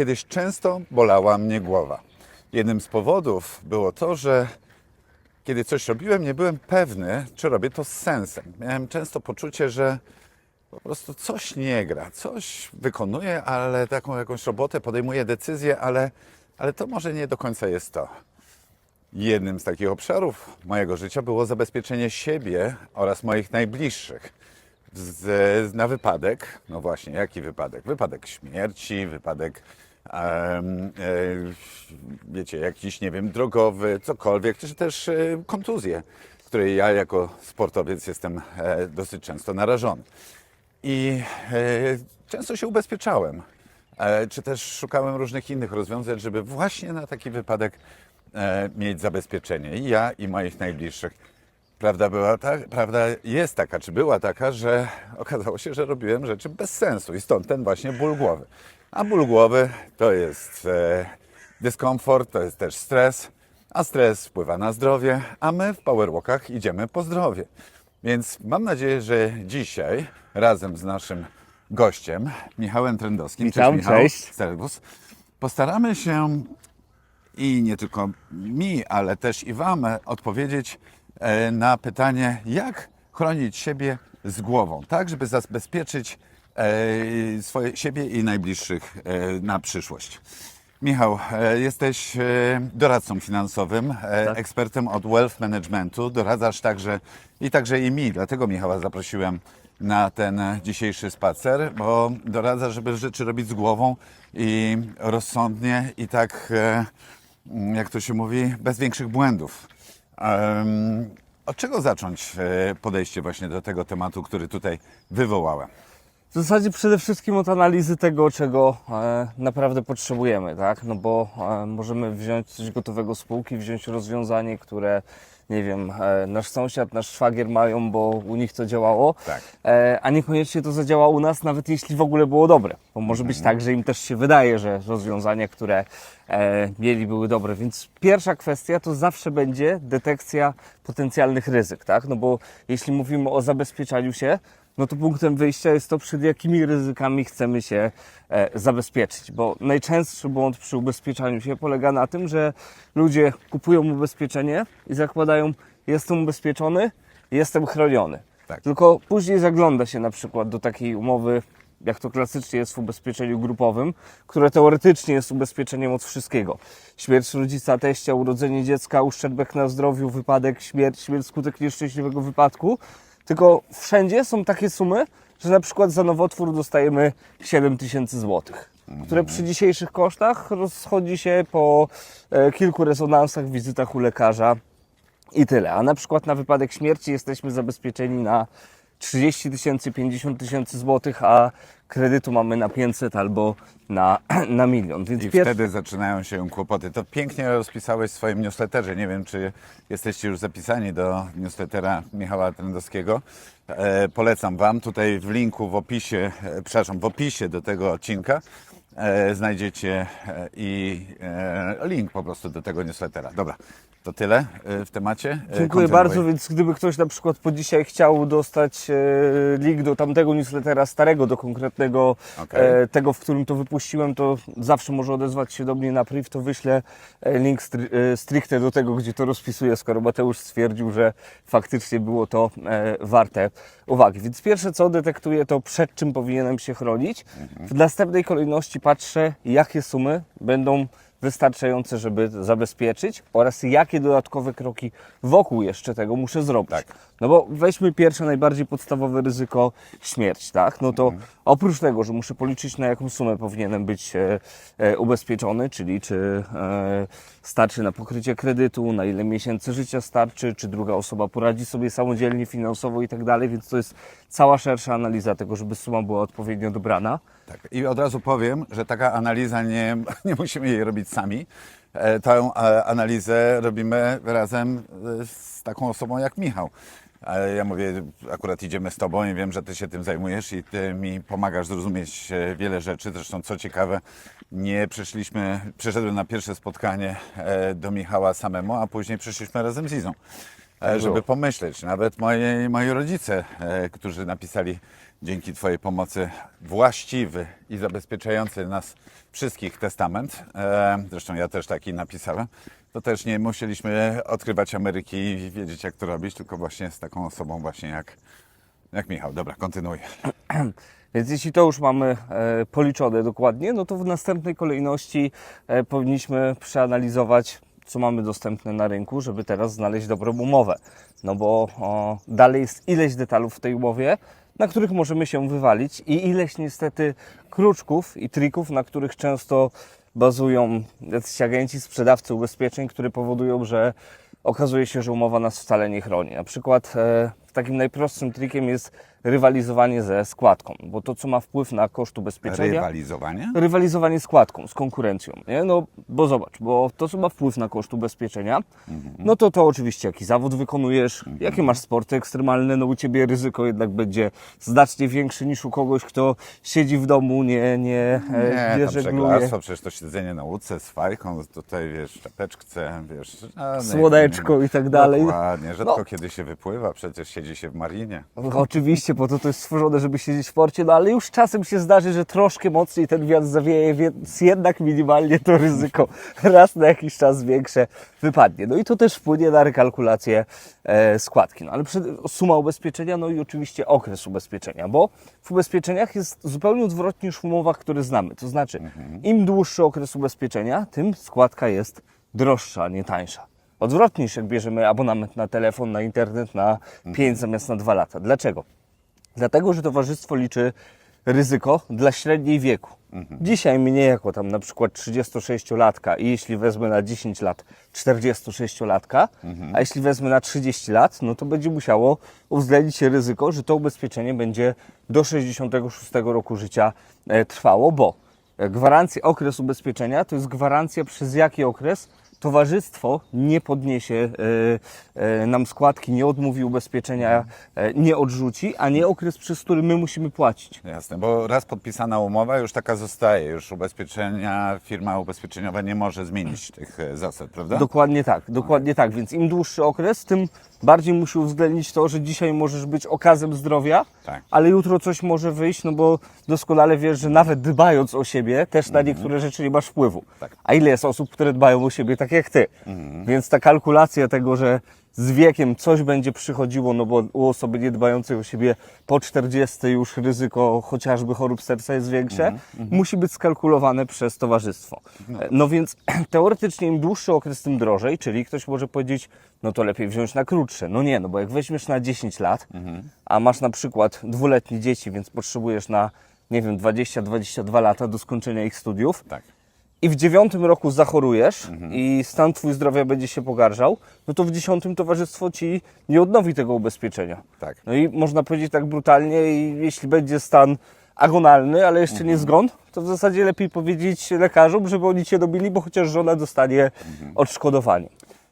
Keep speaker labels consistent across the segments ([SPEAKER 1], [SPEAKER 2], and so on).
[SPEAKER 1] Kiedyś często bolała mnie głowa. Jednym z powodów było to, że kiedy coś robiłem, nie byłem pewny, czy robię to z sensem. Miałem często poczucie, że po prostu coś nie gra, coś wykonuję, ale taką jakąś robotę, podejmuję decyzję, ale, ale to może nie do końca jest to. Jednym z takich obszarów mojego życia było zabezpieczenie siebie oraz moich najbliższych z, na wypadek, no właśnie, jaki wypadek? Wypadek śmierci, wypadek, wiecie, jakiś, nie wiem, drogowy, cokolwiek, czy też e, kontuzje, której ja jako sportowiec jestem e, dosyć często narażony. I e, często się ubezpieczałem, e, czy też szukałem różnych innych rozwiązań, żeby właśnie na taki wypadek e, mieć zabezpieczenie. I ja, i moich najbliższych. Prawda była tak, prawda jest taka, czy była taka, że okazało się, że robiłem rzeczy bez sensu i stąd ten właśnie ból głowy. A ból głowy to jest e, dyskomfort, to jest też stres, a stres wpływa na zdrowie, a my w Powerwalkach idziemy po zdrowie. Więc mam nadzieję, że dzisiaj razem z naszym gościem, Michałem Trendowskim,
[SPEAKER 2] Witam,
[SPEAKER 1] Michał,
[SPEAKER 2] cześć.
[SPEAKER 1] Serwus, postaramy się i nie tylko mi, ale też i Wam odpowiedzieć e, na pytanie, jak chronić siebie z głową, tak, żeby zabezpieczyć swoje, siebie i najbliższych e, na przyszłość. Michał, e, jesteś e, doradcą finansowym, e,
[SPEAKER 2] Tak.
[SPEAKER 1] ekspertem od wealth managementu. Doradzasz także i także i mi, dlatego Michała zaprosiłem na ten dzisiejszy spacer, bo doradza, żeby rzeczy robić z głową i rozsądnie i tak, e, jak to się mówi, bez większych błędów. Od czego zacząć e, podejście właśnie do tego tematu, który tutaj wywołałem?
[SPEAKER 2] W zasadzie przede wszystkim od analizy tego, czego e, naprawdę potrzebujemy, tak? No bo e, możemy wziąć coś gotowego z półki, wziąć rozwiązanie, które, nie wiem, e, nasz sąsiad, nasz szwagier mają, bo u nich to działało,
[SPEAKER 1] Tak.
[SPEAKER 2] e, a niekoniecznie to zadziała u nas, nawet jeśli w ogóle było dobre. Bo może być tak, że im też się wydaje, że rozwiązania, które e, mieli, były dobre. Więc pierwsza kwestia to zawsze będzie detekcja potencjalnych ryzyk, tak? No bo jeśli mówimy o zabezpieczaniu się, no to punktem wyjścia jest to, przed jakimi ryzykami chcemy się e, zabezpieczyć. Bo najczęstszy błąd przy ubezpieczaniu się polega na tym, że ludzie kupują ubezpieczenie i zakładają, jestem ubezpieczony, jestem chroniony.
[SPEAKER 1] Tak.
[SPEAKER 2] Tylko później zagląda się na przykład do takiej umowy, jak to klasycznie jest w ubezpieczeniu grupowym, które teoretycznie jest ubezpieczeniem od wszystkiego. Śmierć rodzica, teścia, urodzenie dziecka, uszczerbek na zdrowiu, wypadek, śmierć, śmierć skutek nieszczęśliwego wypadku. Tylko wszędzie są takie sumy, że na przykład za nowotwór dostajemy 7 tysięcy złotych, które przy dzisiejszych kosztach rozchodzi się po e, kilku rezonansach, wizytach u lekarza i tyle. A na przykład na wypadek śmierci jesteśmy zabezpieczeni na 30 tysięcy, 50 tysięcy złotych, a kredytu mamy na 500 albo na, na milion. Więc
[SPEAKER 1] I wtedy zaczynają się kłopoty. To pięknie rozpisałeś w swoim newsletterze. Nie wiem, czy jesteście już zapisani do newslettera Michała Trendowskiego. E, polecam Wam. Tutaj w linku w opisie, e, przepraszam, w opisie do tego odcinka znajdziecie e, i e, link po prostu do tego newslettera. Dobra, to tyle e, w temacie. E,
[SPEAKER 2] Dziękuję bardzo, więc gdyby ktoś na przykład po dzisiaj chciał dostać e, link do tamtego newslettera starego, do konkretnego e, tego, w którym to wypuściłem, to zawsze może odezwać się do mnie na priv, to wyślę e, link stri- e, stricte do tego, gdzie to rozpisuję, skoro Mateusz stwierdził, że faktycznie było to e, warte uwagi. Więc pierwsze co detektuję, to przed czym powinienem się chronić. W następnej kolejności patrzę, jakie sumy będą wystarczające, żeby zabezpieczyć oraz jakie dodatkowe kroki wokół jeszcze tego muszę zrobić.
[SPEAKER 1] Tak.
[SPEAKER 2] No bo weźmy pierwsze, najbardziej podstawowe ryzyko śmierć, tak? No to oprócz tego, że muszę policzyć na jaką sumę powinienem być e, e, ubezpieczony, czyli czy e, starczy na pokrycie kredytu, na ile miesięcy życia starczy, czy druga osoba poradzi sobie samodzielnie finansowo i tak dalej, więc to jest cała szersza analiza tego, żeby suma była odpowiednio dobrana.
[SPEAKER 1] Tak. I od razu powiem, że taka analiza nie, nie musimy jej robić sami. E, Tę e, analizę robimy razem e, z taką osobą jak Michał. Ale ja mówię, akurat idziemy z Tobą i wiem, że Ty się tym zajmujesz i Ty mi pomagasz zrozumieć e, wiele rzeczy. Zresztą, co ciekawe, nie przyszliśmy, przyszedłem na pierwsze spotkanie e, do Michała samemu, a później przyszliśmy razem z Izą. e, żeby pomyśleć. Nawet moi, moi rodzice, e, którzy napisali dzięki Twojej pomocy właściwy i zabezpieczający nas wszystkich testament, e, zresztą ja też taki napisałem, to też nie musieliśmy odkrywać Ameryki i wiedzieć jak to robić, tylko właśnie z taką osobą właśnie jak, jak Michał. Dobra, kontynuuj.
[SPEAKER 2] Więc jeśli to już mamy e, policzone dokładnie, no to w następnej kolejności e, powinniśmy przeanalizować, co mamy dostępne na rynku, żeby teraz znaleźć dobrą umowę. No bo o, dalej jest ileś detalów w tej umowie, na których możemy się wywalić i ileś niestety kruczków i trików, na których często bazują jacyś agenci, sprzedawcy ubezpieczeń, które powodują, że okazuje się, że umowa nas wcale nie chroni. Na przykład e, takim najprostszym trikiem jest rywalizowanie ze składką, bo to, co ma wpływ na koszt ubezpieczenia,
[SPEAKER 1] Rywalizowanie?
[SPEAKER 2] rywalizowanie składką, z konkurencją, nie? No, bo zobacz, bo to, co ma wpływ na koszt ubezpieczenia, no to to oczywiście, jaki zawód wykonujesz, jakie masz sporty ekstremalne, no u Ciebie ryzyko jednak będzie znacznie większe niż u kogoś, kto siedzi w domu, nie, nie,
[SPEAKER 1] Nie,
[SPEAKER 2] e, nie żegluje.
[SPEAKER 1] żeglarstwo, przecież to siedzenie na łódce z fajką, tutaj wiesz, czapeczce, wiesz, nie,
[SPEAKER 2] Słoneczko i tak dalej.
[SPEAKER 1] Dokładnie, rzadko
[SPEAKER 2] No.
[SPEAKER 1] kiedy się wypływa, przecież siedzi się w marinie.
[SPEAKER 2] No, Oczywiście, bo to, to jest stworzone, żeby siedzieć w porcie, no ale już czasem się zdarzy, że troszkę mocniej ten wiatr zawieje, więc jednak minimalnie to ryzyko raz na jakiś czas większe wypadnie. No i to też wpłynie na rekalkulację e, składki. No ale przed, suma ubezpieczenia, no i oczywiście okres ubezpieczenia, bo w ubezpieczeniach jest zupełnie odwrotnie niż w umowach, które znamy. To znaczy, im dłuższy okres ubezpieczenia, tym składka jest droższa, a nie tańsza. Odwrotnie niż jak bierzemy abonament na telefon, na internet na 5 zamiast na 2 lata. Dlaczego? Dlatego, że towarzystwo liczy ryzyko dla średniej wieku. Dzisiaj mnie jako tam na przykład 36-latka i jeśli wezmę na 10 lat 46-latka, a jeśli wezmę na 30 lat, no to będzie musiało uwzględnić ryzyko, że to ubezpieczenie będzie do 66 roku życia e, trwało, bo e, gwarancja, okres ubezpieczenia to jest gwarancja przez jaki okres towarzystwo nie podniesie e, e, nam składki, nie odmówi ubezpieczenia, e, nie odrzuci, a nie okres, przez który my musimy płacić.
[SPEAKER 1] Jasne, bo raz podpisana umowa już taka zostaje, już ubezpieczenia, firma ubezpieczeniowa nie może zmienić tych zasad, prawda?
[SPEAKER 2] Dokładnie tak, dokładnie tak. Więc im dłuższy okres, tym bardziej musi uwzględnić to, że dzisiaj możesz być okazem zdrowia,
[SPEAKER 1] Tak.
[SPEAKER 2] ale jutro coś może wyjść, no bo doskonale wiesz, że nawet dbając o siebie, też na niektóre rzeczy nie masz wpływu.
[SPEAKER 1] Tak.
[SPEAKER 2] A ile jest osób, które dbają o siebie tak jak ty? Więc ta kalkulacja tego, że z wiekiem coś będzie przychodziło, no bo u osoby niedbającej o siebie po 40 już ryzyko chociażby chorób serca jest większe, musi być skalkulowane przez towarzystwo. No, więc teoretycznie im dłuższy okres, tym drożej, czyli ktoś może powiedzieć, no to lepiej wziąć na krótsze. No nie, no bo jak weźmiesz na 10 lat, a masz na przykład dwuletnie dzieci, więc potrzebujesz na, nie wiem, 20-22 lata do skończenia ich studiów,
[SPEAKER 1] Tak.
[SPEAKER 2] I w dziewiątym roku zachorujesz i stan twój zdrowia będzie się pogarszał, no to w dziesiątym towarzystwo ci nie odnowi tego ubezpieczenia.
[SPEAKER 1] Tak.
[SPEAKER 2] No i można powiedzieć tak brutalnie, i jeśli będzie stan agonalny, ale jeszcze nie zgon, to w zasadzie lepiej powiedzieć lekarzom, żeby oni cię dobili, bo chociaż żona dostanie odszkodowanie.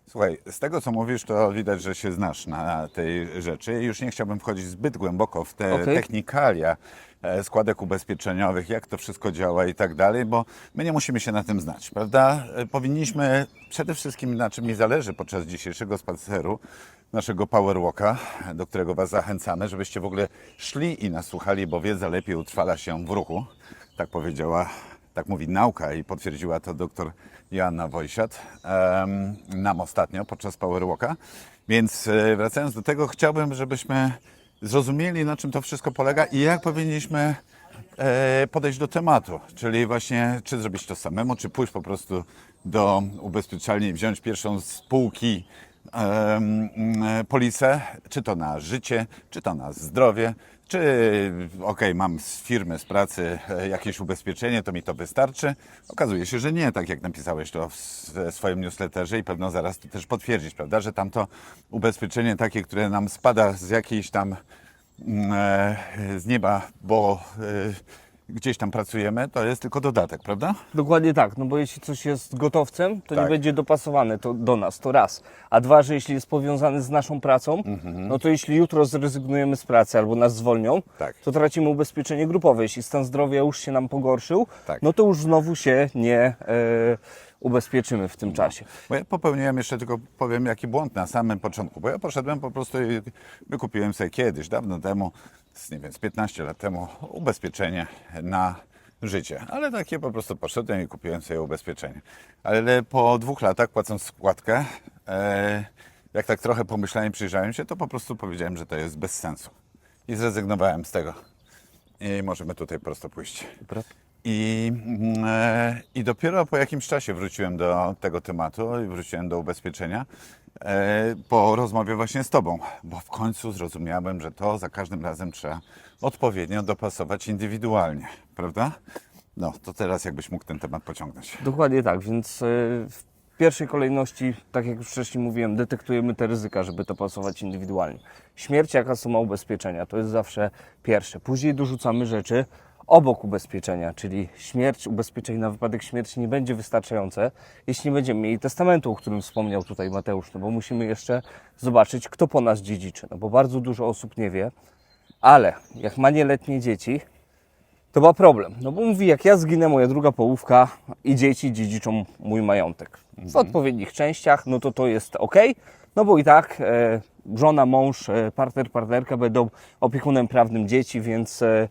[SPEAKER 1] Słuchaj, z tego co mówisz, to widać, że się znasz na tej rzeczy. Już nie chciałbym wchodzić zbyt głęboko w te
[SPEAKER 2] Okej.
[SPEAKER 1] technikalia e, składek ubezpieczeniowych, jak to wszystko działa i tak dalej, bo my nie musimy się na tym znać, prawda? E, Powinniśmy przede wszystkim, na czym mi zależy podczas dzisiejszego spaceru, naszego Powerwalka, do którego Was zachęcamy, żebyście w ogóle szli i nas słuchali, bo wiedza lepiej utrwala się w ruchu. Tak powiedziała tak mówi nauka i potwierdziła to doktor Joanna Wojsiat nam ostatnio podczas Powerwalka. Więc e, wracając do tego, chciałbym, żebyśmy zrozumieli, na czym to wszystko polega i jak powinniśmy e, podejść do tematu. Czyli właśnie, czy zrobić to samemu, czy pójść po prostu do ubezpieczalni i wziąć pierwszą z półki polisę, czy to na życie, czy to na zdrowie, czy okej, mam z firmy, z pracy e, jakieś ubezpieczenie, to mi to wystarczy. Okazuje się, że nie, tak jak napisałeś to w swoim newsletterze i pewno zaraz to też potwierdzić, prawda, że tamto ubezpieczenie takie, które nam spada z jakiejś tam mm, e, z nieba, bo e, gdzieś tam pracujemy, to jest tylko dodatek, prawda?
[SPEAKER 2] Dokładnie tak, no bo jeśli coś jest gotowcem, to
[SPEAKER 1] Tak.
[SPEAKER 2] nie będzie dopasowane to do nas, to raz. A dwa, że jeśli jest powiązany z naszą pracą, no to jeśli jutro zrezygnujemy z pracy albo nas zwolnią,
[SPEAKER 1] Tak.
[SPEAKER 2] to tracimy ubezpieczenie grupowe. Jeśli stan zdrowia już się nam pogorszył,
[SPEAKER 1] Tak.
[SPEAKER 2] no to już znowu się nie e, ubezpieczymy w tym czasie.
[SPEAKER 1] Bo ja popełniłem jeszcze tylko powiem jaki błąd na samym początku, bo ja poszedłem po prostu i wykupiłem sobie kiedyś, dawno temu, z, nie wiem, z 15 lat temu ubezpieczenie na życie. Ale takie po prostu poszedłem i kupiłem sobie ubezpieczenie. Ale po dwóch latach płacąc składkę, e, jak tak trochę pomyślałem, przyjrzałem się, to po prostu powiedziałem, że to jest bez sensu. I zrezygnowałem z tego. I możemy tutaj prosto pójść. I, mm, e, I dopiero po jakimś czasie wróciłem do tego tematu i wróciłem do ubezpieczenia e, po rozmowie właśnie z Tobą, bo w końcu zrozumiałem, że to za każdym razem trzeba odpowiednio dopasować indywidualnie, prawda? No, to teraz jakbyś mógł ten temat pociągnąć.
[SPEAKER 2] Dokładnie tak, więc y, w pierwszej kolejności, tak jak już wcześniej mówiłem, detektujemy te ryzyka, żeby to pasować indywidualnie. Śmierć, jaka suma ubezpieczenia, to jest zawsze pierwsze. Później dorzucamy rzeczy obok ubezpieczenia, czyli śmierć, ubezpieczenie na wypadek śmierci nie będzie wystarczające, jeśli nie będziemy mieli testamentu, o którym wspomniał tutaj Mateusz, no bo musimy jeszcze zobaczyć, kto po nas dziedziczy, no bo bardzo dużo osób nie wie, ale jak ma nieletnie dzieci, to ma problem. No bo mówi, jak ja zginę, moja druga połówka i dzieci dziedziczą mój majątek. W odpowiednich częściach, no to to jest ok. No bo i tak e, żona, mąż, e, partner, partnerka będą opiekunem prawnym dzieci, więc e, e,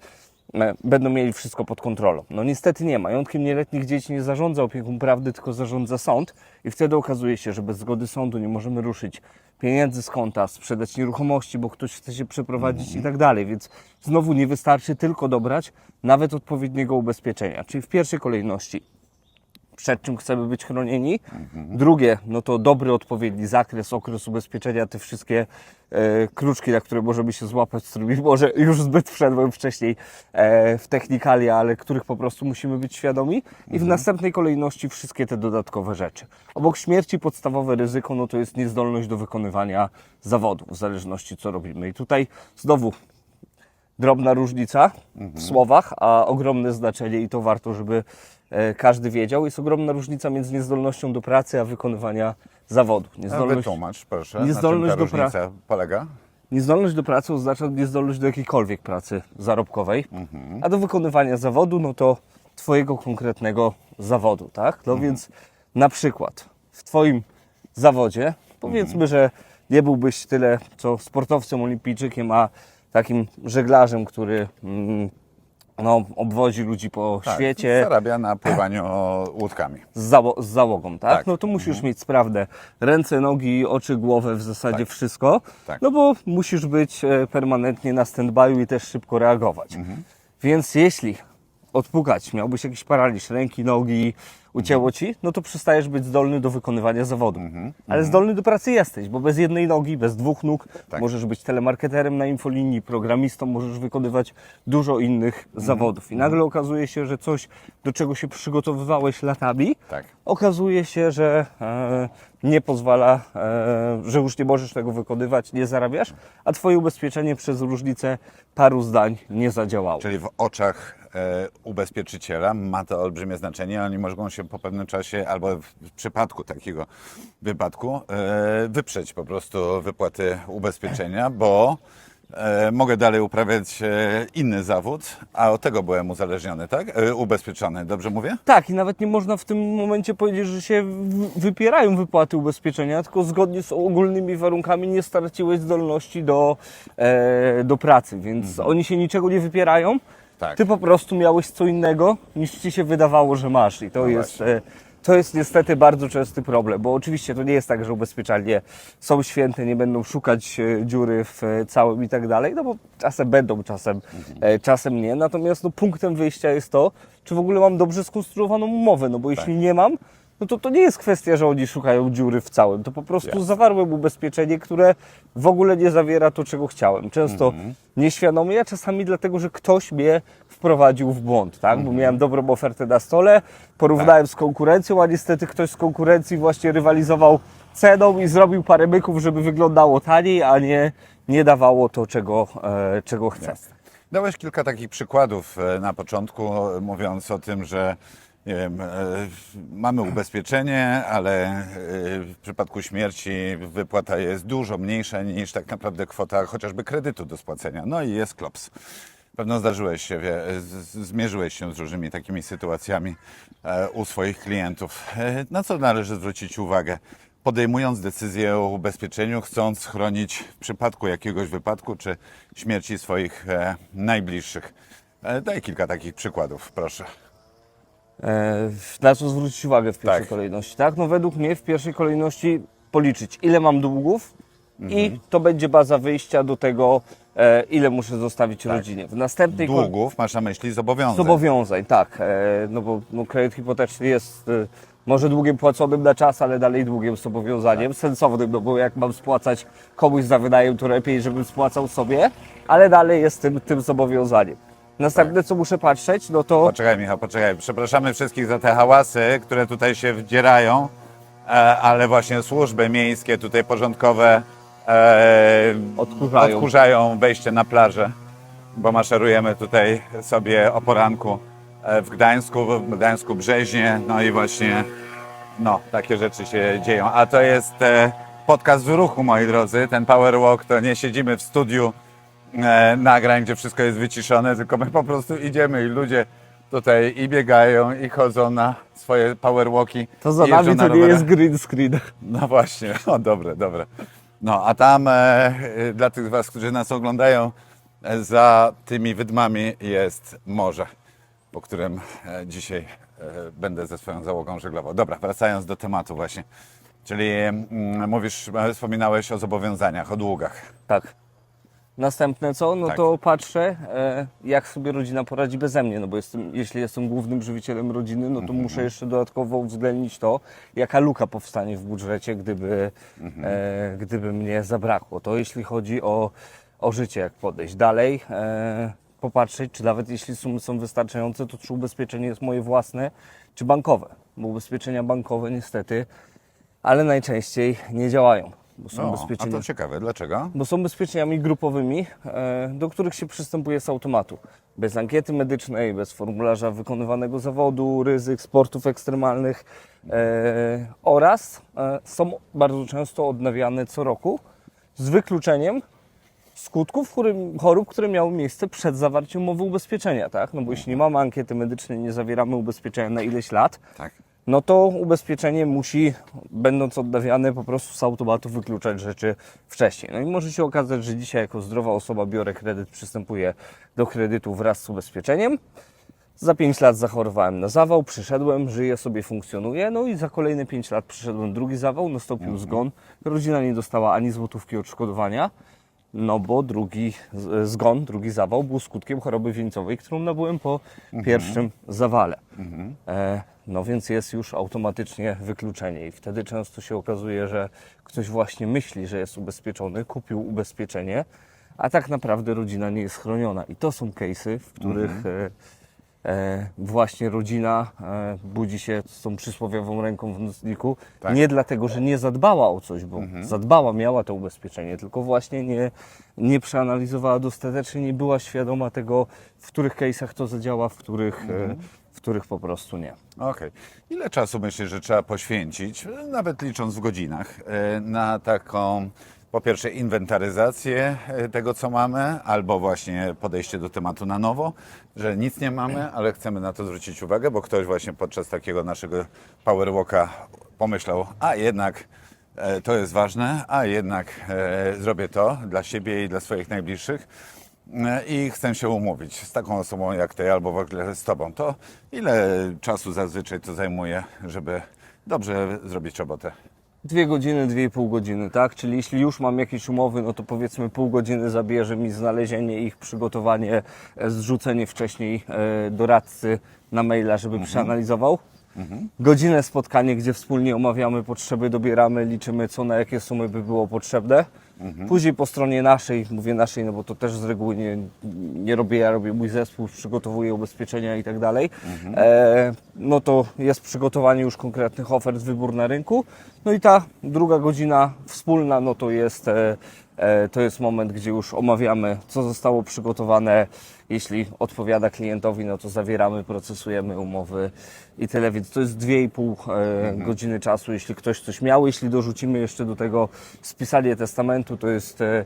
[SPEAKER 2] będą mieli wszystko pod kontrolą. No niestety nie. Majątkiem nieletnich dzieci nie zarządza opiekun prawny, tylko zarządza sąd i wtedy okazuje się, że bez zgody sądu nie możemy ruszyć pieniędzy z konta, sprzedać nieruchomości, bo ktoś chce się przeprowadzić i tak dalej. Więc znowu nie wystarczy tylko dobrać nawet odpowiedniego ubezpieczenia. Czyli w pierwszej kolejności przed czym chcemy być chronieni. Drugie, no to dobry, odpowiedni zakres, okres ubezpieczenia, te wszystkie e, kruczki, na które możemy się złapać, z którymi może już zbyt wszedłem wcześniej e, w technikalia, ale których po prostu musimy być świadomi. I w następnej kolejności wszystkie te dodatkowe rzeczy. Obok śmierci podstawowe ryzyko, no to jest niezdolność do wykonywania zawodu, w zależności co robimy. I tutaj znowu drobna różnica w słowach, a ogromne znaczenie i to warto, żeby każdy wiedział. Jest ogromna różnica między niezdolnością do pracy, a wykonywania zawodu. Niezdolność,
[SPEAKER 1] Wytłumacz proszę,
[SPEAKER 2] niezdolność
[SPEAKER 1] na czym ta
[SPEAKER 2] do
[SPEAKER 1] różnica polega?
[SPEAKER 2] niezdolność do pracy oznacza niezdolność do jakiejkolwiek pracy zarobkowej, a do wykonywania zawodu, no to Twojego konkretnego zawodu, tak? No więc na przykład w Twoim zawodzie, powiedzmy, że nie byłbyś tyle co sportowcem olimpijczykiem, a takim żeglarzem, który mm, no, obwozi ludzi po
[SPEAKER 1] Tak,
[SPEAKER 2] świecie
[SPEAKER 1] Zarabia na pływaniu łódkami.
[SPEAKER 2] z, zało- z załogą, tak?
[SPEAKER 1] Tak.
[SPEAKER 2] No to musisz mieć sprawne ręce, nogi, oczy, głowę, w zasadzie
[SPEAKER 1] Tak.
[SPEAKER 2] wszystko.
[SPEAKER 1] Tak.
[SPEAKER 2] No bo musisz być e, permanentnie na stand-by'u i też szybko reagować.
[SPEAKER 1] Mhm.
[SPEAKER 2] Więc jeśli odpukać, miałbyś jakiś paraliż ręki, nogi, ucięło ci, no to przestajesz być zdolny do wykonywania zawodu.
[SPEAKER 1] Mhm.
[SPEAKER 2] Ale zdolny do pracy jesteś, bo bez jednej nogi, bez dwóch nóg
[SPEAKER 1] Tak.
[SPEAKER 2] możesz być telemarketerem na infolinii, programistą, możesz wykonywać dużo innych
[SPEAKER 1] Mhm.
[SPEAKER 2] zawodów. I nagle okazuje się, że coś, do czego się przygotowywałeś latami,
[SPEAKER 1] Tak.
[SPEAKER 2] okazuje się, że e, nie pozwala, e, że już nie możesz tego wykonywać, nie zarabiasz, a Twoje ubezpieczenie przez różnicę paru zdań nie zadziałało.
[SPEAKER 1] Czyli w oczach ubezpieczyciela ma to olbrzymie znaczenie. Oni mogą się po pewnym czasie, albo w przypadku takiego wypadku, e, wyprzeć po prostu wypłaty ubezpieczenia, bo e, mogę dalej uprawiać e, inny zawód, a od tego byłem uzależniony, tak? E, ubezpieczony, dobrze mówię?
[SPEAKER 2] Tak, i nawet nie można w tym momencie powiedzieć, że się wypierają wypłaty ubezpieczenia, tylko zgodnie z ogólnymi warunkami nie straciłeś zdolności do, e, do pracy, więc oni się niczego nie wypierają.
[SPEAKER 1] Tak.
[SPEAKER 2] Ty po prostu miałeś co innego, niż ci się wydawało, że masz. I to
[SPEAKER 1] No
[SPEAKER 2] jest.
[SPEAKER 1] właśnie.
[SPEAKER 2] E, to jest niestety bardzo częsty problem, bo oczywiście to nie jest tak, że ubezpieczalnie są święte, nie będą szukać e, dziury w e, całym i tak dalej, no bo czasem będą, czasem, e, czasem nie. Natomiast no, punktem wyjścia jest to, czy w ogóle mam dobrze skonstruowaną umowę, no bo jeśli nie mam, no to to nie jest kwestia, że oni szukają dziury w całym. To po prostu
[SPEAKER 1] Jasne.
[SPEAKER 2] zawarłem ubezpieczenie, które w ogóle nie zawiera to, czego chciałem. Często nieświadomie, a czasami dlatego, że ktoś mnie wprowadził w błąd, tak? Bo miałem dobrą ofertę na stole, porównałem z konkurencją, a niestety ktoś z konkurencji właśnie rywalizował ceną i zrobił parę myków, żeby wyglądało taniej, a nie, nie dawało to, czego, e, czego chcę.
[SPEAKER 1] Dałeś kilka takich przykładów e, na początku, e, mówiąc o tym, że nie wiem, e, mamy ubezpieczenie, ale e, w przypadku śmierci wypłata jest dużo mniejsza niż tak naprawdę kwota chociażby kredytu do spłacenia. No i jest klops. Pewno zdarzyłeś się, wie, zmierzyłeś się z różnymi takimi sytuacjami e, u swoich klientów. Na co należy zwrócić uwagę? Podejmując decyzję o ubezpieczeniu, chcąc chronić w przypadku jakiegoś wypadku czy śmierci swoich najbliższych. Daj kilka takich przykładów, proszę.
[SPEAKER 2] E, na co zwrócić uwagę w pierwszej
[SPEAKER 1] Tak.
[SPEAKER 2] kolejności, tak? No według mnie w pierwszej kolejności policzyć, ile mam długów
[SPEAKER 1] Mhm.
[SPEAKER 2] i to będzie baza wyjścia do tego, e, ile muszę zostawić rodzinie. W następnej
[SPEAKER 1] Tak. Długów masz na myśli zobowiązań.
[SPEAKER 2] Zobowiązań, tak. E, no bo no, kredyt hipoteczny jest może długiem płaconym na czas, ale dalej długiem zobowiązaniem. Sensownym, no bo jak mam spłacać komuś za wynajem, to lepiej, żebym spłacał sobie, ale dalej jest tym, tym zobowiązaniem. Następne, co muszę patrzeć, no to
[SPEAKER 1] Poczekaj Michał, poczekaj. Przepraszamy wszystkich za te hałasy, które tutaj się wdzierają, e, ale właśnie służby miejskie, tutaj porządkowe e,
[SPEAKER 2] Odkurzają.
[SPEAKER 1] odkurzają wejście na plażę, bo maszerujemy tutaj sobie o poranku e, w Gdańsku, w Gdańsku Brzeźnie, no i właśnie no, takie rzeczy się dzieją. A to jest e, podcast w ruchu, moi drodzy. Ten Power Walk to nie siedzimy w studiu nagrań, gdzie wszystko jest wyciszone, tylko my po prostu idziemy i ludzie tutaj i biegają, i chodzą na swoje Power Walki.
[SPEAKER 2] to za
[SPEAKER 1] i jeżdżą
[SPEAKER 2] nami
[SPEAKER 1] na
[SPEAKER 2] to nie
[SPEAKER 1] rowerach.
[SPEAKER 2] jest green screen.
[SPEAKER 1] No właśnie, o dobre, dobre. No a tam e, e, dla tych z Was, którzy nas oglądają, e, za tymi wydmami jest morze, po którym e, dzisiaj e, będę ze swoją załogą żeglował. Dobra, wracając do tematu właśnie. Czyli mm, mówisz, e, wspominałeś o zobowiązaniach, o długach.
[SPEAKER 2] Tak. Następne co? No
[SPEAKER 1] Tak.
[SPEAKER 2] to patrzę, e, jak sobie rodzina poradzi beze mnie, no bo jestem, jeśli jestem głównym żywicielem rodziny, no to muszę jeszcze dodatkowo uwzględnić to, jaka luka powstanie w budżecie, gdyby, e, gdyby mnie zabrakło. To jeśli chodzi o, o życie, jak podejść dalej, e, popatrzeć, czy nawet jeśli sumy są wystarczające, to czy ubezpieczenie jest moje własne, czy bankowe, bo ubezpieczenia bankowe niestety, ale najczęściej nie działają, bo są
[SPEAKER 1] No, a to ciekawe, dlaczego?
[SPEAKER 2] bo są bezpieczeniami grupowymi, e, do których się przystępuje z automatu. Bez ankiety medycznej, bez formularza wykonywanego zawodu, ryzyk, sportów ekstremalnych e, oraz e, są bardzo często odnawiane co roku z wykluczeniem skutków którym, chorób, które miały miejsce przed zawarciem umowy ubezpieczenia, tak? No bo jeśli nie mamy ankiety medycznej, nie zawieramy ubezpieczenia na ileś lat,
[SPEAKER 1] Tak.
[SPEAKER 2] No to ubezpieczenie musi, będąc odnawiane, po prostu z automatu wykluczać rzeczy wcześniej. No i może się okazać, że dzisiaj jako zdrowa osoba biorę kredyt, przystępuję do kredytu wraz z ubezpieczeniem. Za 5 lat zachorowałem na zawał, przyszedłem, żyję sobie, funkcjonuję. No i za kolejne 5 lat przyszedłem drugi zawał, nastąpił zgon. Rodzina nie dostała ani złotówki odszkodowania, no bo drugi zgon, drugi zawał był skutkiem choroby wieńcowej, którą nabyłem po pierwszym zawale. E, no więc jest już automatycznie wykluczenie i wtedy często się okazuje, że ktoś właśnie myśli, że jest ubezpieczony, kupił ubezpieczenie, a tak naprawdę rodzina nie jest chroniona. I to są case'y, w których e, e, właśnie rodzina e, budzi się z tą przysłowiową ręką w nocniku.
[SPEAKER 1] Tak.
[SPEAKER 2] Nie dlatego, że nie zadbała o coś, bo zadbała, miała to ubezpieczenie, tylko właśnie nie, nie przeanalizowała dostatecznie, nie była świadoma tego, w których case'ach to zadziała, w których, e, w których po prostu nie.
[SPEAKER 1] Okej. Ile czasu myślisz, że trzeba poświęcić, nawet licząc w godzinach, e, na taką, po pierwsze, inwentaryzację e, tego, co mamy, albo właśnie podejście do tematu na nowo, że nic nie mamy, ale chcemy na to zwrócić uwagę, bo ktoś właśnie podczas takiego naszego power walka pomyślał, a jednak e, to jest ważne, a jednak zrobię to dla siebie i dla swoich najbliższych i chcę się umówić z taką osobą jak ty albo w ogóle z tobą, to ile czasu zazwyczaj to zajmuje, żeby dobrze zrobić robotę?
[SPEAKER 2] Dwie godziny, dwie i pół godziny, tak? Czyli jeśli już mam jakieś umowy, no to powiedzmy pół godziny zabierze mi znalezienie ich, przygotowanie, e, zrzucenie wcześniej e, doradcy na maila, żeby przeanalizował. Godzinę spotkanie, gdzie wspólnie omawiamy potrzeby, dobieramy, liczymy co na jakie sumy by było potrzebne. Później po stronie naszej, mówię naszej, no bo to też z reguły nie, nie robię ja, robię mój zespół, przygotowuję ubezpieczenia i tak dalej. E, no to jest przygotowanie już konkretnych ofert, wybór na rynku. No i ta druga godzina wspólna, no to jest, e, e, to jest moment, gdzie już omawiamy, co zostało przygotowane. Jeśli odpowiada klientowi, no to zawieramy, procesujemy umowy i tyle. Więc to jest 2,5 e, godziny czasu, jeśli ktoś coś miał. Jeśli dorzucimy jeszcze do tego spisanie testamentu, to jest e,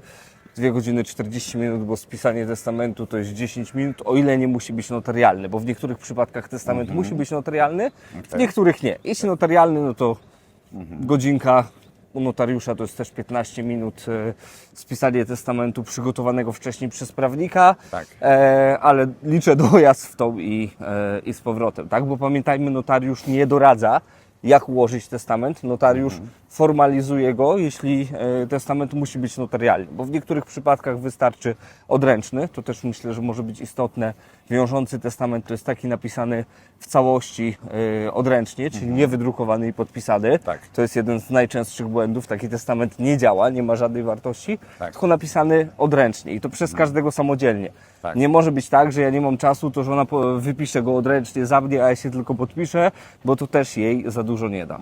[SPEAKER 2] 2 godziny 40 minut, bo spisanie testamentu to jest 10 minut, o ile nie musi być notarialny, bo w niektórych przypadkach testament musi być notarialny, w
[SPEAKER 1] Okej.
[SPEAKER 2] niektórych nie. Jeśli notarialny, no to godzinka u notariusza to jest też 15 minut e, spisanie testamentu przygotowanego wcześniej przez prawnika,
[SPEAKER 1] Tak.
[SPEAKER 2] e, ale liczę dojazd w tą i, e, i z powrotem, tak? Bo pamiętajmy, notariusz nie doradza, jak ułożyć testament. Notariusz formalizuje go, jeśli testament musi być notarialny, bo w niektórych przypadkach wystarczy odręczny. To też myślę, że może być istotne. Wiążący testament to jest taki napisany w całości e, odręcznie, czyli nie wydrukowany i podpisany.
[SPEAKER 1] Tak.
[SPEAKER 2] To jest jeden z najczęstszych błędów. Taki testament nie działa, nie ma żadnej wartości,
[SPEAKER 1] Tak.
[SPEAKER 2] tylko napisany odręcznie i to przez każdego samodzielnie.
[SPEAKER 1] Tak.
[SPEAKER 2] Nie może być tak, że ja nie mam czasu, to żona wypisze go odręcznie za mnie, a ja się tylko podpiszę, bo to też jej za dużo nie da.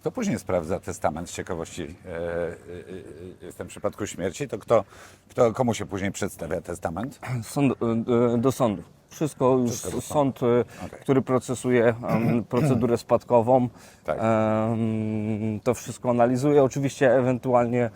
[SPEAKER 1] Kto później sprawdza testament z ciekawości e, e, w tym przypadku śmierci, to kto, kto, komu się później przedstawia testament?
[SPEAKER 2] Sąd, do sądu. Wszystko już
[SPEAKER 1] Wszystko
[SPEAKER 2] sąd, e,
[SPEAKER 1] Okej.
[SPEAKER 2] który procesuje em, procedurę spadkową,
[SPEAKER 1] Tak.
[SPEAKER 2] em, to wszystko analizuje. Oczywiście ewentualnie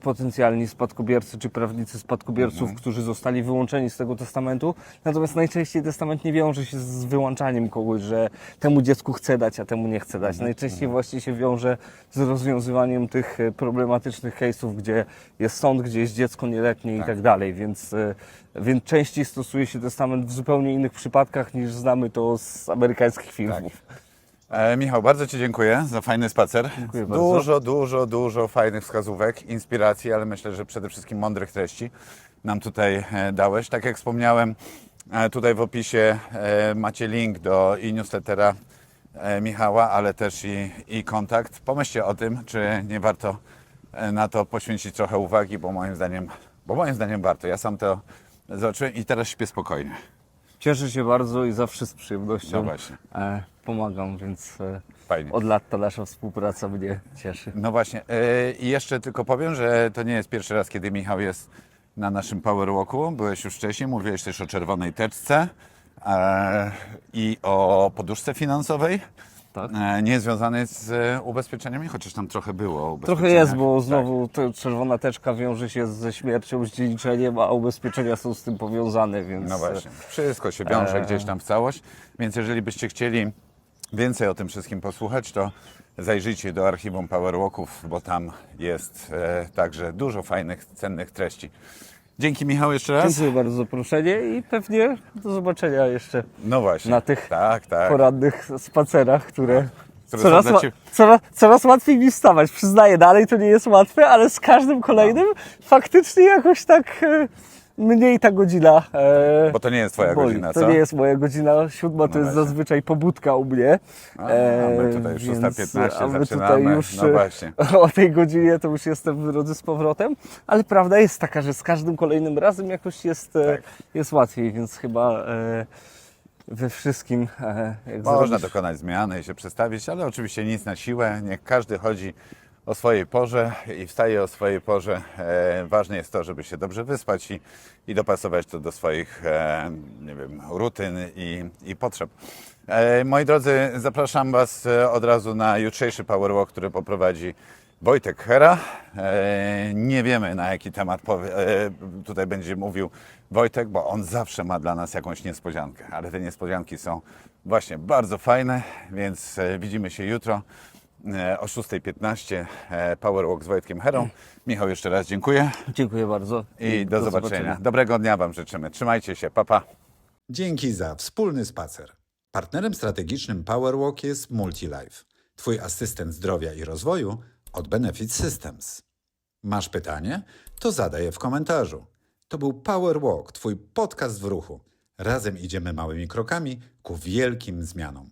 [SPEAKER 2] potencjalni spadkobiercy czy prawnicy spadkobierców,
[SPEAKER 1] Mhm.
[SPEAKER 2] którzy zostali wyłączeni z tego testamentu. Natomiast najczęściej testament nie wiąże się z wyłączaniem kogoś, że temu dziecku chce dać, a temu nie chce dać.
[SPEAKER 1] Mhm.
[SPEAKER 2] Najczęściej właśnie się wiąże z rozwiązywaniem tych e, problematycznych case'ów, gdzie jest sąd, gdzie jest dziecko nieletnie i
[SPEAKER 1] Tak.
[SPEAKER 2] tak dalej, więc, e, więc częściej stosuje się testament w zupełnie innych przypadkach niż znamy to z amerykańskich filmów.
[SPEAKER 1] E, Michał, bardzo Ci dziękuję za fajny spacer.
[SPEAKER 2] Dziękuję bardzo.
[SPEAKER 1] dużo, dużo, dużo fajnych wskazówek, inspiracji, ale myślę, że przede wszystkim mądrych treści nam tutaj e, dałeś. Tak jak wspomniałem, e, tutaj w opisie e, macie link do i newslettera Michała, ale też i, i kontakt. Pomyślcie o tym, czy nie warto na to poświęcić trochę uwagi, bo moim zdaniem, bo moim zdaniem warto. Ja sam to zobaczyłem i teraz śpię spokojnie.
[SPEAKER 2] Cieszę się bardzo i zawsze z przyjemnością
[SPEAKER 1] No właśnie.
[SPEAKER 2] e, pomagam, więc e,
[SPEAKER 1] Fajnie.
[SPEAKER 2] od lat ta nasza współpraca mnie cieszy.
[SPEAKER 1] No właśnie. yy, I jeszcze tylko powiem, że to nie jest pierwszy raz, kiedy Michał jest na naszym Power Walku. Byłeś już wcześniej, mówiłeś też o czerwonej teczce e, i o poduszce finansowej.
[SPEAKER 2] Tak.
[SPEAKER 1] E, nie związanej z e, ubezpieczeniami, chociaż tam trochę było
[SPEAKER 2] Trochę jest, bo
[SPEAKER 1] Tak.
[SPEAKER 2] znowu ta czerwona teczka wiąże się ze śmiercią, z dziedziczeniem, a ubezpieczenia są z tym powiązane, więc...
[SPEAKER 1] No właśnie, wszystko się wiąże
[SPEAKER 2] Eee.
[SPEAKER 1] gdzieś tam w całość, więc jeżeli byście chcieli więcej o tym wszystkim posłuchać, to zajrzyjcie do archiwum Powerwalków, bo tam jest e, także dużo fajnych, cennych treści. Dzięki Michał jeszcze raz.
[SPEAKER 2] Dziękuję bardzo za zaproszenie i pewnie do zobaczenia jeszcze
[SPEAKER 1] No właśnie.
[SPEAKER 2] na tych
[SPEAKER 1] tak, tak.
[SPEAKER 2] porannych spacerach, które
[SPEAKER 1] Które
[SPEAKER 2] coraz,
[SPEAKER 1] dla Ciebie-
[SPEAKER 2] coraz, coraz łatwiej mi wstawać. Przyznaję, dalej to nie jest łatwe, ale z każdym kolejnym
[SPEAKER 1] No.
[SPEAKER 2] faktycznie jakoś tak e, mniej ta godzina e,
[SPEAKER 1] Bo to nie jest twoja
[SPEAKER 2] boli.
[SPEAKER 1] godzina,
[SPEAKER 2] To
[SPEAKER 1] co?
[SPEAKER 2] nie jest moja godzina siódma, to
[SPEAKER 1] No
[SPEAKER 2] jest
[SPEAKER 1] właśnie.
[SPEAKER 2] zazwyczaj pobudka u mnie.
[SPEAKER 1] A, a my tutaj już
[SPEAKER 2] więc-
[SPEAKER 1] 6.15
[SPEAKER 2] a my
[SPEAKER 1] zaczynamy.
[SPEAKER 2] tutaj już
[SPEAKER 1] No
[SPEAKER 2] e,
[SPEAKER 1] właśnie.
[SPEAKER 2] o tej godzinie to już jestem w drodze z powrotem, ale prawda jest taka, że z każdym kolejnym razem jakoś jest, e,
[SPEAKER 1] Tak.
[SPEAKER 2] jest łatwiej, więc chyba e, we wszystkim e,
[SPEAKER 1] Można
[SPEAKER 2] zrobisz-
[SPEAKER 1] dokonać zmiany i się przestawić, ale oczywiście nic na siłę. Niech każdy chodzi o swojej porze i wstaje o swojej porze. E, ważne jest to, żeby się dobrze wyspać i, i dopasować to do swoich e, nie wiem, rutyn i, i potrzeb. E, moi drodzy, zapraszam Was e, od razu na jutrzejszy Power Walk, który poprowadzi Wojtek Hera. E, nie wiemy na jaki temat powie, e, tutaj będzie mówił Wojtek, bo on zawsze ma dla nas jakąś niespodziankę, ale te niespodzianki są właśnie bardzo fajne, więc e, widzimy się jutro o 6.15 e, Power Walk z Wojtkiem Herą. Michał, jeszcze raz dziękuję
[SPEAKER 2] Dziękuję bardzo
[SPEAKER 1] i do, zobaczenia. Dobrego dnia Wam życzymy. Trzymajcie się, papa. Pa.
[SPEAKER 3] Dzięki za wspólny spacer. Partnerem strategicznym PowerWalk jest MultiLife, Twój asystent zdrowia i rozwoju od Benefit Systems. Masz pytanie? To zadaj je w komentarzu. To był PowerWalk, Twój podcast w ruchu. Razem idziemy małymi krokami ku wielkim zmianom.